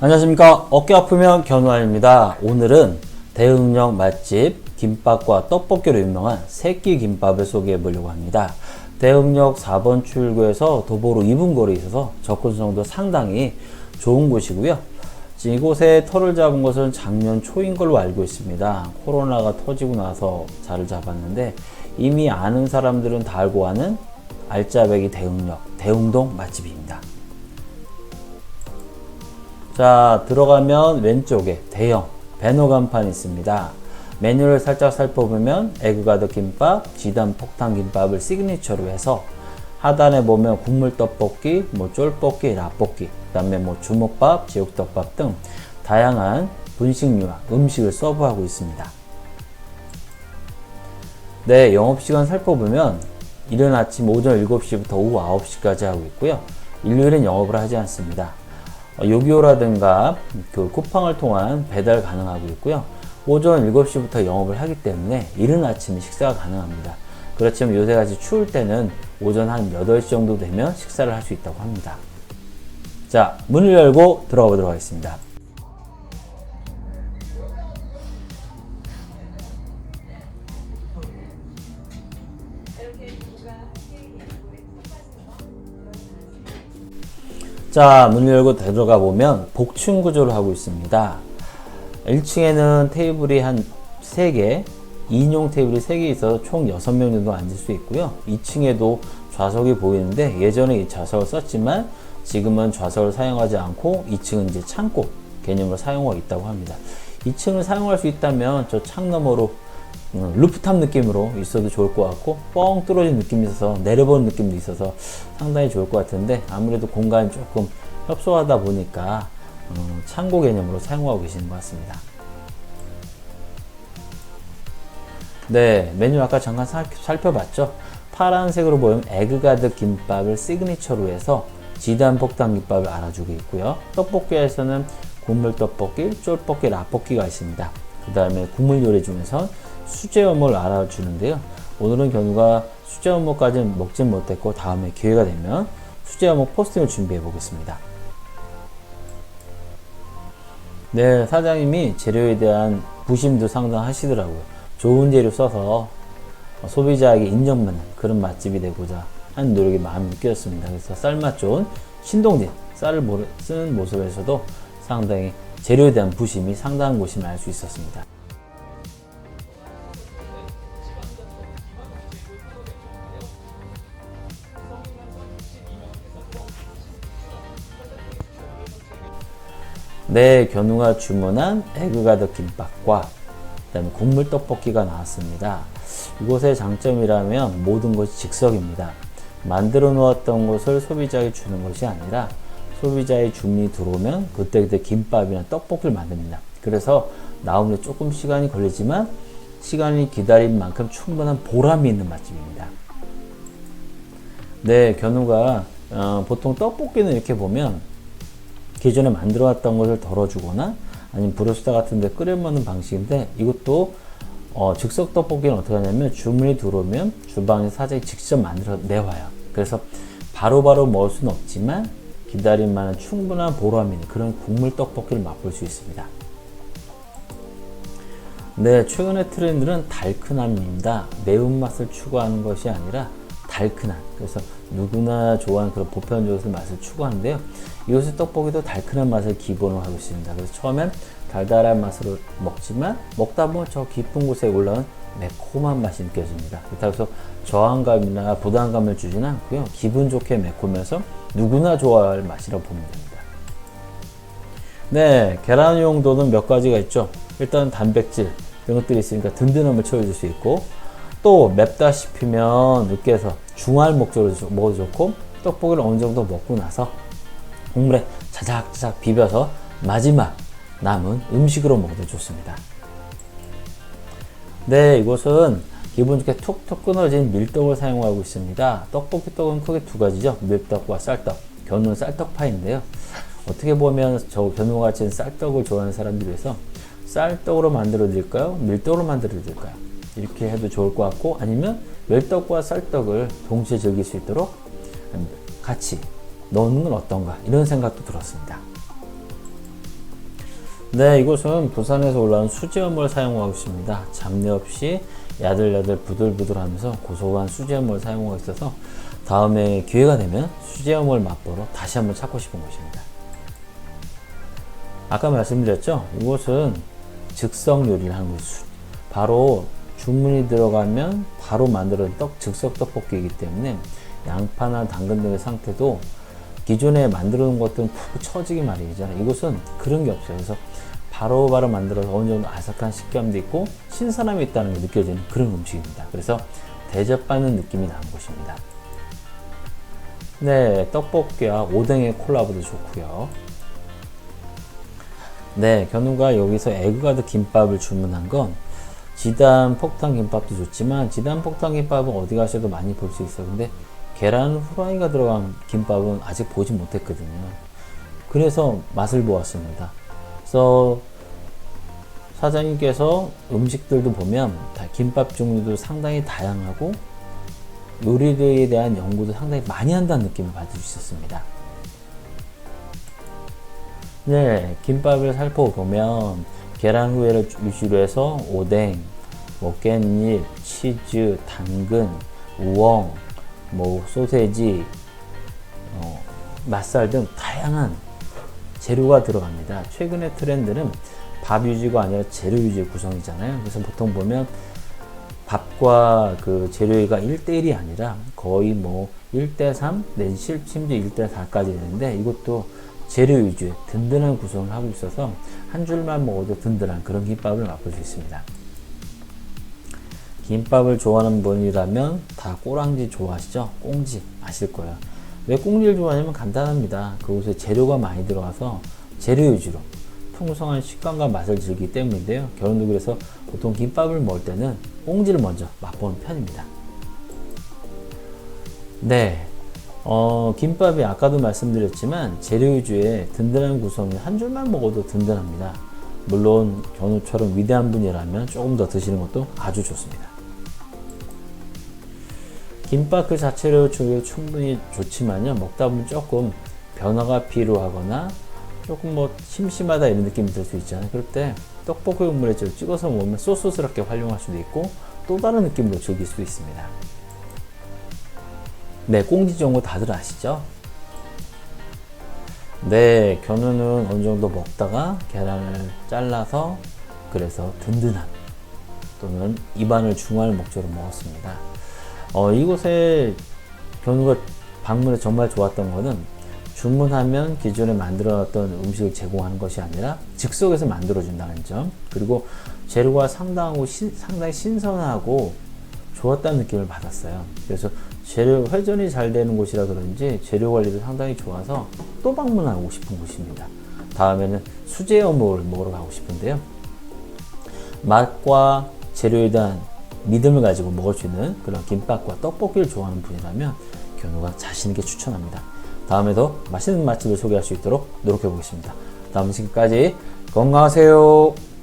안녕하십니까. 어깨 아프면 견우아입니다. 오늘은 대흥역 맛집 김밥과 떡볶이로 유명한 새끼 김밥을 소개해 보려고 합니다. 대흥역 4번 출구에서 도보로 2분 거리에 있어서 접근성도 상당히 좋은 곳이고요. 이곳에 터를 잡은 것은 작년 초인 걸로 알고 있습니다. 코로나가 터지고 나서 자를 잡았는데 이미 아는 사람들은 다 알고 하는 알짜배기 대흥역 대흥동 맛집입니다 자, 들어가면 왼쪽에 대형 배너 간판이 있습니다. 메뉴를 살짝 살펴보면 에그가드 김밥, 지단 폭탄 김밥을 시그니처로 해서 하단에 보면 국물 떡볶이, 뭐 쫄볶이, 라볶이, 그다음에 뭐 주먹밥, 제육덮밥 등 다양한 분식류와 음식을 서브하고 있습니다. 네, 영업시간 살펴보면 이른 아침 오전 7시부터 오후 9시까지 하고 있고요. 일요일은 영업을 하지 않습니다. 어, 요기요라든가 그 쿠팡을 통한 배달 가능하고 있고요. 오전 7시부터 영업을 하기 때문에 이른 아침에 식사가 가능합니다. 그렇지만 요새같이 추울 때는 오전 한 8시 정도 되면 식사를 할 수 있다고 합니다. 자, 문을 열고 들어가 보도록 하겠습니다. 자, 문을 열고 들어가 보면 복층 구조를 하고 있습니다. 1층에는 테이블이 한 3개, 2인용 테이블이 3개 있어서 총 6명 정도 앉을 수 있고요. 2층에도 좌석이 보이는데 예전에 이 좌석을 썼지만 지금은 좌석을 사용하지 않고 2층은 이제 창고 개념으로 사용하고 있다고 합니다. 2층을 사용할 수 있다면 저 창 너머로 음, 루프탑 느낌으로 있어도 좋을 것 같고 뻥 뚫어진 느낌이 있어서 내려보는 느낌도 있어서 상당히 좋을 것 같은데 아무래도 공간이 조금 협소하다 보니까 음, 창고 개념으로 사용하고 계시는 것 같습니다. 네, 메뉴 아까 잠깐 살, 살펴봤죠? 파란색으로 보이는 에그가드 김밥을 시그니처로 해서 지단 폭탄 김밥을 알아주고 있고요. 떡볶이에서는 국물 떡볶이, 쫄볶이, 라볶이가 있습니다. 그 다음에 국물 요리 중에서 수제 어묵을 알아주는데요. 오늘은 견우가 수제 어묵까지는 먹진 못했고 다음에 기회가 되면 수제 어묵 포스팅을 준비해 보겠습니다. 네, 사장님이 재료에 대한 부심도 상당하시더라고요. 좋은 재료 써서 소비자에게 인정받는 그런 맛집이 되고자 하는 노력이 많이 느껴졌습니다. 그래서 쌀맛 좋은 신동진 쌀을 쓰는 모습에서도 상당히 재료에 대한 부심이 상당한 곳임을 알 수 있었습니다. 네, 견우가 주문한 에그가드 김밥과 그다음에 국물 떡볶이가 나왔습니다. 이곳의 장점이라면 모든 것이 즉석입니다. 만들어 놓았던 것을 소비자에게 주는 것이 아니라 소비자의 주문이 들어오면 그때그때 김밥이나 떡볶이를 만듭니다. 그래서 나오는데 조금 시간이 걸리지만 시간이 기다린 만큼 충분한 보람이 있는 맛집입니다. 네, 견우가 어, 보통 떡볶이는 이렇게 보면 기존에 만들어 왔던 것을 덜어주거나 아니면 브로스타 같은 데 끓여 먹는 방식인데 이것도 어, 즉석 떡볶이는 어떻게 하냐면 주문이 들어오면 주방에 사장이 직접 만들어 내와요. 그래서 바로바로 바로 먹을 수는 없지만 기다릴 만한 충분한 보람 있는 그런 국물 떡볶이를 맛볼 수 있습니다. 네, 최근의 트렌드는 달큰함입니다. 매운맛을 추구하는 것이 아니라 달큰한 그래서 누구나 좋아하는 그런 보편적인 맛을 추구하는데요. 이곳의 떡볶이도 달큰한 맛을 기본으로 하고 있습니다. 그래서 처음엔 달달한 맛으로 먹지만 먹다 보면 저 깊은 곳에 올라온 매콤한 맛이 느껴집니다. 그렇다고 해서 저항감이나 부담감을 주지는 않고요. 기분 좋게 매콤해서 누구나 좋아할 맛이라고 보면 됩니다. 네, 계란 용도는 몇 가지가 있죠. 일단 단백질 이런 것들이 있으니까 든든함을 채워줄 수 있고 또 맵다 싶으면 느껴서 중할 목적으로 먹어도 좋고 떡볶이를 어느 정도 먹고 나서 국물에 자작자작 비벼서 마지막 남은 음식으로 먹어도 좋습니다. 네, 이곳은 기분 좋게 툭툭 끊어진 밀떡을 사용하고 있습니다. 떡볶이 떡은 크게 두 가지죠. 밀떡과 쌀떡. 견우는 쌀떡파인데요. 어떻게 보면 저 견우같이 쌀떡을 좋아하는 사람들 위해서 쌀떡으로 만들어 드릴까요? 밀떡으로 만들어 드릴까요? 이렇게 해도 좋을 것 같고 아니면 멸떡과 쌀떡을 동시에 즐길 수 있도록 같이 넣는 건 어떤가 이런 생각도 들었습니다. 네, 이곳은 부산에서 올라온 수제어물 사용하고 있습니다. 잡내 없이 야들야들 부들부들하면서 고소한 수제어물 사용하고 있어서 다음에 기회가 되면 수제어물 맛보러 다시 한번 찾고 싶은 곳입니다. 아까 말씀드렸죠? 이곳은 즉석 요리를 하는 곳이 바로 주문이 들어가면 바로 만드는 떡 즉석 떡볶이이기 때문에 양파나 당근 등의 상태도 기존에 만들어 놓은 것들은 푹 처지기 마련이잖아요. 이곳은 그런 게 없어요. 그래서 바로바로 바로 만들어서 어느 정도 아삭한 식감도 있고 신선함이 있다는 게 느껴지는 그런 음식입니다. 그래서 대접받는 느낌이 나는 곳입니다. 네, 떡볶이와 오뎅의 콜라보도 좋고요. 네, 견우가 여기서 에그가드 김밥을 주문한 건 지단 폭탄 김밥도 좋지만 지단 폭탄 김밥은 어디 가셔도 많이 볼 수 있어요. 근데 계란 후라이가 들어간 김밥은 아직 보지 못했거든요. 그래서 맛을 보았습니다. 그래서 사장님께서 음식들도 보면 다 김밥 종류도 상당히 다양하고 요리에 대한 연구도 상당히 많이 한다는 느낌을 받을 수 있었습니다. 네, 김밥을 살펴보면 계란 후회를 위주로 해서 오뎅, 뭐 깻잎, 치즈, 당근, 우엉, 뭐 소세지, 어, 맛살 등 다양한 재료가 들어갑니다. 최근의 트렌드는 밥 유지가 아니라 재료 유지 구성이잖아요. 그래서 보통 보면 밥과 그 재료가 1대1이 아니라 거의 뭐 1대3 내지 심지어 1대4까지 되는데 이것도 재료 위주의 든든한 구성을 하고 있어서 한 줄만 먹어도 든든한 그런 김밥을 맛볼 수 있습니다. 김밥을 좋아하는 분이라면 다 꼬랑지 좋아하시죠? 꽁지 아실 거예요. 왜 꽁지를 좋아하냐면 간단합니다. 그곳에 재료가 많이 들어가서 재료 위주로 풍성한 식감과 맛을 즐기기 때문인데요. 결혼도 그래서 보통 김밥을 먹을 때는 꽁지를 먼저 맛보는 편입니다. 네. 어, 김밥이 아까도 말씀드렸지만 재료 위주의 든든한 구성이 한 줄만 먹어도 든든합니다. 물론 견우처럼 위대한 분이라면 조금 더 드시는 것도 아주 좋습니다. 김밥 그 자체로 충분히 좋지만요. 먹다 보면 조금 변화가 필요하거나 조금 뭐 심심하다 이런 느낌이 들 수 있잖아요. 그럴 때 떡볶이 국물에 찍어서 먹으면 소스스럽게 활용할 수도 있고 또 다른 느낌으로 즐길 수도 있습니다. 네, 꽁지 정도 다들 아시죠? 네, 견우는 어느 정도 먹다가 계란을 잘라서 그래서 든든한 또는 입안을 중화할 목적으로 먹었습니다. 어, 이곳에 견우가 방문해 정말 좋았던 것은 주문하면 기존에 만들어놨던 음식을 제공하는 것이 아니라 즉석에서 만들어준다는 점 그리고 재료가 상당하고 신, 상당히 신선하고 좋았다는 느낌을 받았어요. 그래서 재료 회전이 잘 되는 곳이라 그런지 재료 관리도 상당히 좋아서 또 방문하고 싶은 곳입니다. 다음에는 수제 어묵을 먹으러 가고 싶은데요. 맛과 재료에 대한 믿음을 가지고 먹을 수 있는 그런 김밥과 떡볶이를 좋아하는 분이라면 견우가 자신있게 추천합니다. 다음에도 맛있는 맛집을 소개할 수 있도록 노력해 보겠습니다. 다음 시간까지 건강하세요.